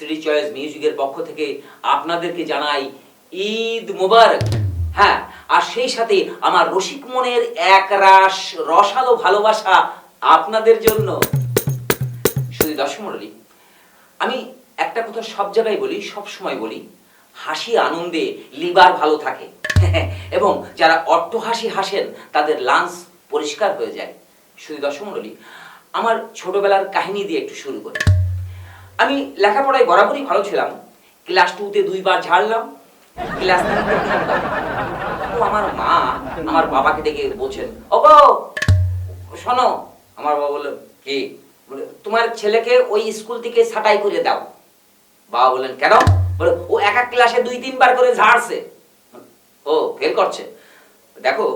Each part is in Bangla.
শ্রী চয়েস মিউজিকের পক্ষ থেকে আপনাদেরকে জানাই ঈদ মোবারক। হ্যাঁ আর সেই সাথে আমার রসিক মনের এক রাস রসালো ভালোবাসা আপনাদের জন্য। শুধু দর্শক আমি একটা কথা সব জায়গায় বলি, সব সময় বলি, হাসি আনন্দে লিভার ভালো থাকে। এবং যারা অট্টহাসি হাসেন, তাদের লাংস পরিষ্কার হয়ে যায়। শুধু দর্শক মণ্ডলী, আমার ছোটবেলার কাহিনী দিয়ে একটু শুরু করি। আমি লেখাপড়ায় বরাবরই ভালো ছিলাম। ক্লাস টুতে দুইবার ঝাড়লাম ক্লাস আমার মা আমার বাবাকে ডেকে বলছেন ও গো, শোনো। আমার বাবা বলল কি? তোমার ছেলেকে ওই স্কুল থেকে ছাঁটাই করে দাও। বাবা বললেন কেন? বলে ও এক এক ক্লাসে দুই তিনবার করে ঝাড়ছে। ও ফেল করছে। দেখো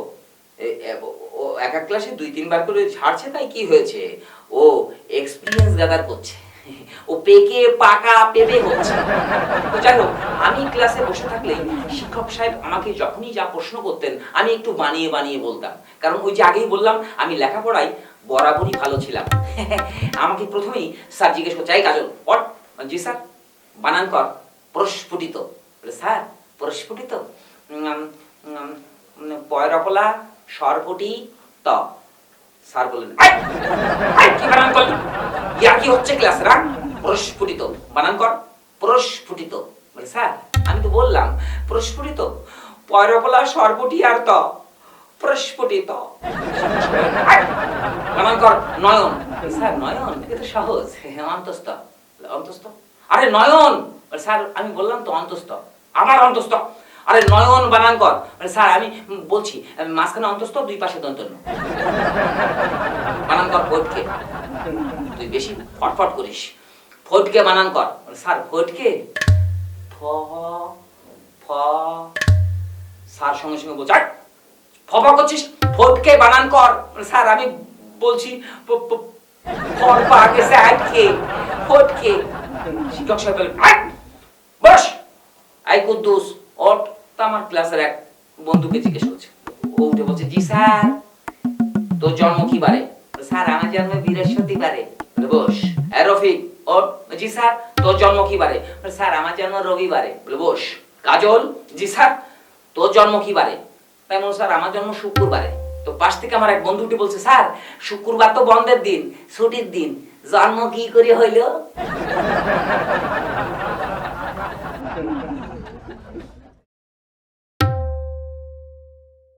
ও এক এক ক্লাসে দুই তিনবার করে ঝাড়ছে তাই কি হয়েছে? ও এক্সপিরিয়েন্স গ্যাদার করছে। ও পেকে পাকা পেবে হচ্ছে। তো যাই হোক আমি ক্লাসে বসে থাকলেই শিক্ষক সাহেব আমাকে যখনই যা প্রশ্ন করতেন আমি একটু বানিয়ে বানিয়ে বলতাম। কারণ ওই যে আগেই বললাম আমি লেখাপড়ায় বরাবরই ভালো ছিলাম। আমাকে প্রথমেই স্যার জিজ্ঞেস করছে কাজল পট জি স্যার। বানান কর। প্রস্ফুটিত স্যার প্রস্ফুটিত পয়রকলা সরপটি ত স্যার বললেন "আই! আই, কি বানান করলি? ইয়া কি হচ্ছে ক্লাস রা? প্রস্ফুটিত। বানান কর, প্রস্ফুটিত। বলে, স্যার, আমি তো বললাম, প্রস্ফুটিত। পয়রকলা সরপটি আর ত, প্রস্ফুটিত। বানান কর, নয়ন। স্যার, নয়ন? এটা তো সহজ। অন্তস্থ। অন্তস্থ? আরে, নয়ন! স্যার, আমি বললাম তো অন্তস্থ। আমার অন্তস্থ। আরে, নয়ন বানান কর। স্যার, আমি বলছি, মাঝখানে অন্তস্থ, দুই পাশে দন্তন্য। বানান কর ফটকে তুই বেশি ফটফট করিস। ফটকে বানান কর। স্যার ফটকে ফ ফ, স্যার, সঙ্গে সঙ্গে বলছে "আট! ফপা করছিস? ফটকে বানান কর। স্যার, আমি বলছি, পা গেছে আটকে ফটকে শিক্ষক সাহেব বলেন "আট! বস! আই কুদ্দুস ওট তা আমার ক্লাসের এক বন্ধুকে জিজ্ঞেস করছে। ও উঠে বলছে, জি, স্যার, তোর জন্ম কি বারে? স্যার, আমার জন্ম বৃহস্পতিবারে বস জি স্যার, তোর জন্ম কি বারে? স্যার, আমার জন্ম রবিবারে। বস, কাজল, জি, স্যার, তোর জন্ম কি বারে? স্যার, আমার জন্ম শুক্রবারে। তো পাশ থেকে আমার এক বন্ধুটি বলছে, স্যার, শুক্রবার তো বন্ধের দিন, ছুটির দিন, জন্ম কি করে হইল?